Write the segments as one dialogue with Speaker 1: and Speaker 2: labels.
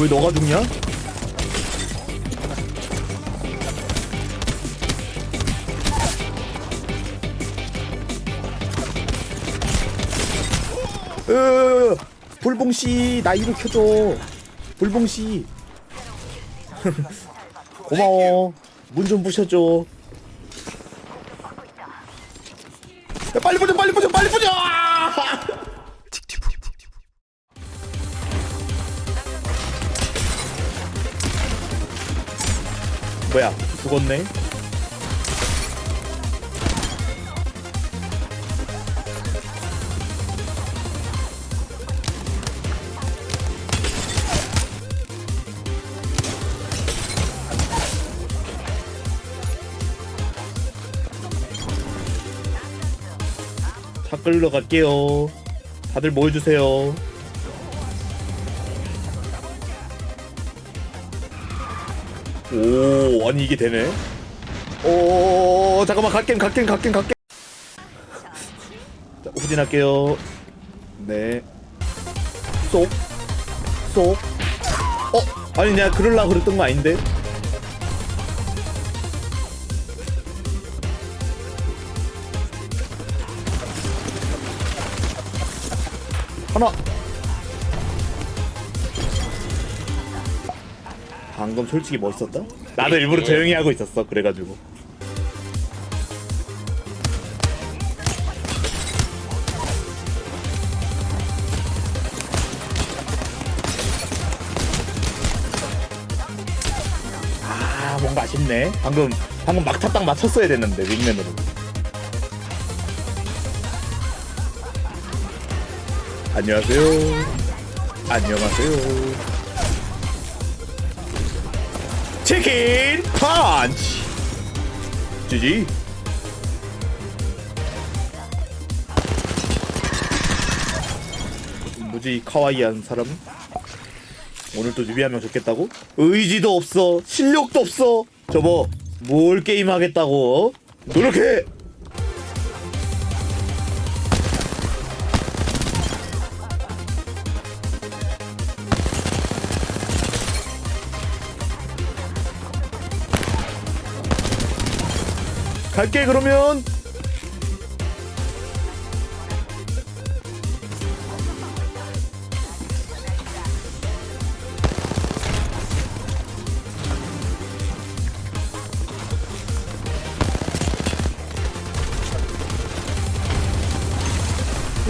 Speaker 1: 왜 너가 죽냐? 으, 불봉씨 나 이로 켜줘. 불봉씨. 고마워. 문 좀 부셔줘. 야, 빨리 부셔 빨리 부셔 빨리 부셔 뭐야? 죽었네? 차 끌러 갈게요. 다들 모여주세요 오 아니 이게 되네. 오 잠깐만 갈게 갈게 갈게 갈게 자 후진할게요. 네쏙쏙. 어? 아니 내가 그럴라 그랬던 거 아닌데? 하나 방금 솔직히 멋있었다? 나도 일부러 조용히 하고 있었어 그래가지고. 아 뭔가 아쉽네. 방금 방금 막타 딱 맞췄어야 됐는데 윙맨으로. 안녕하세요. 안녕하세요 치킨 펀치. 지지. 뭐지 카와이한 사람? 오늘 또 뉴비 하면 좋겠다고? 의지도 없어. 실력도 없어. 저거 뭘 게임 하겠다고 어? 노력해 갈게 그러면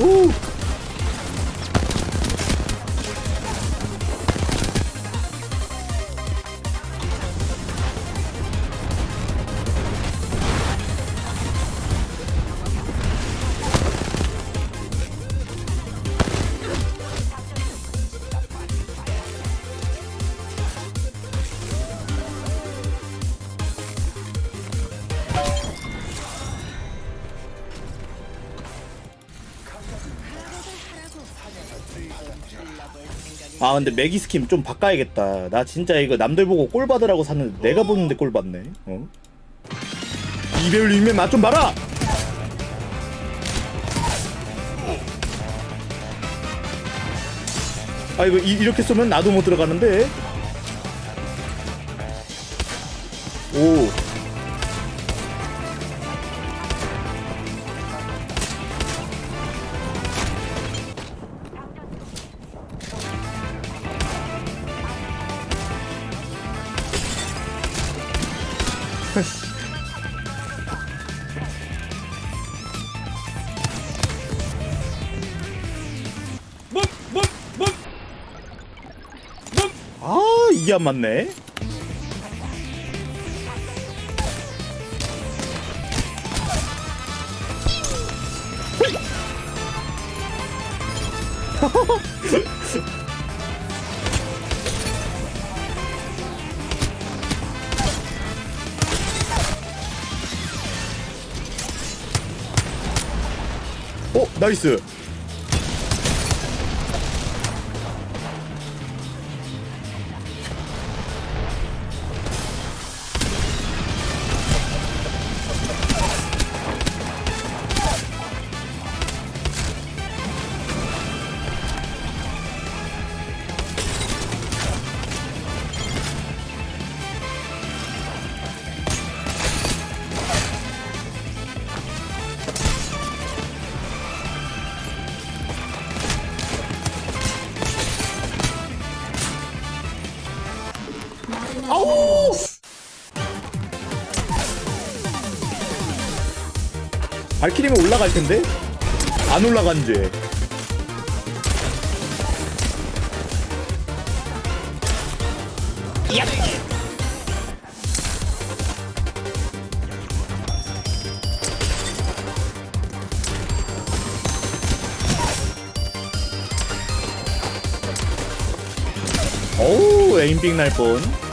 Speaker 1: 오. 아 근데 매기 스킨 좀 바꿔야겠다. 나 진짜 이거 남들 보고 꼴 받으라고 샀는데 내가 보는데 꼴 받네. 어? 이배울 윙맨 맛좀 봐라. 아 이거 이, 이렇게 쏘면 나도 못 들어가는데. 오. 이게 안 맞네. 어 나이스. 발키리면 올라갈 텐데 안 올라간 죄. 야! 어우 에임빅 날 뻔.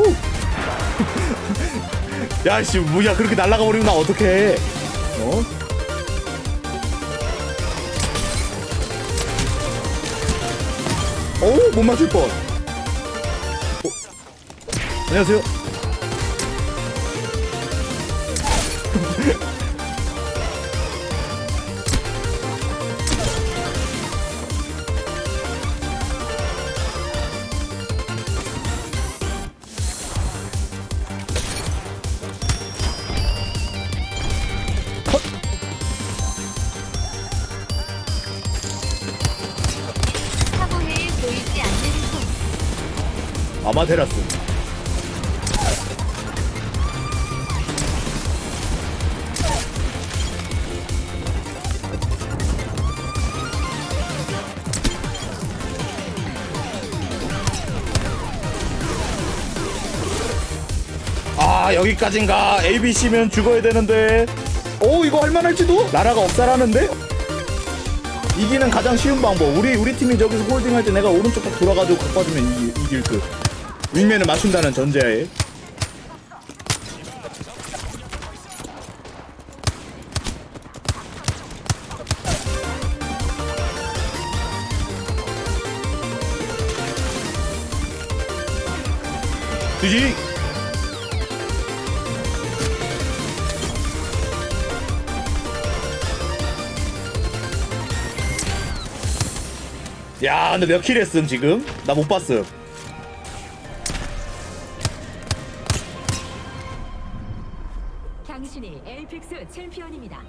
Speaker 1: 오! 야씨 뭐야 그렇게 날아가 버리면 나 어떡해 어? 어우 못 맞출 뻔 어? 안녕하세요 아마테라스. 아 여기까진가? ABC면 죽어야 되는데. 오 이거 할만할지도? 나라가 없사라는데? 이기는 가장 쉬운 방법. 우리 우리 팀이 저기서 홀딩할 때 내가 오른쪽 딱 돌아가지고 각 빠지면 이기, 이길 듯 윙맨을 맞춘다는 전제하에. 뒤지? 야 근데 몇 킬 했음 지금? 나 못 봤음
Speaker 2: 당신이 에이픽스 챔피언입니다.